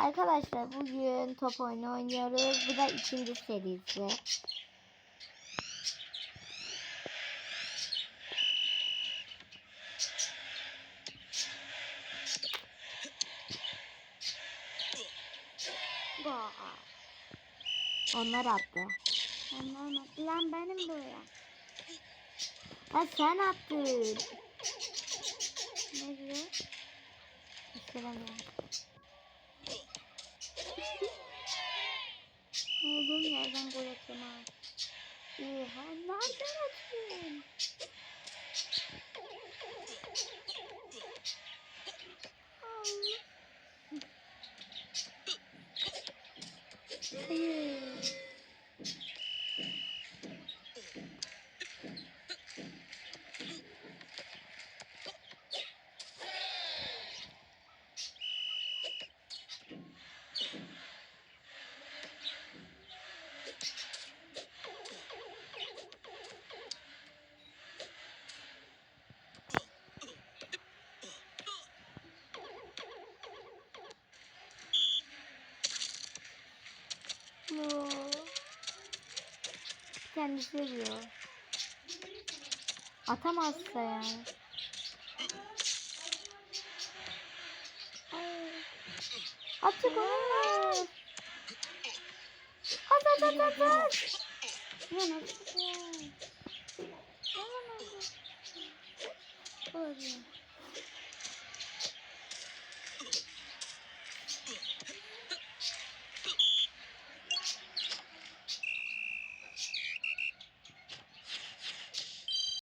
Arkadaşlar bugün top oyunu oynuyoruz. Bu da ikinci serisi. Onlar attı. Onlar mı? Lan benim bu ya. Ha sen attın. Ne diyor? Gösteremiyorum. Olduğum yerden gol atacağım ha. Oha nereden atıyorsun? Hayır. Yo. Kendisi diyor. Atamazsa yani. Attık onu. At at at at at. Nasıl ya? Aman Allah'ım. Öyle.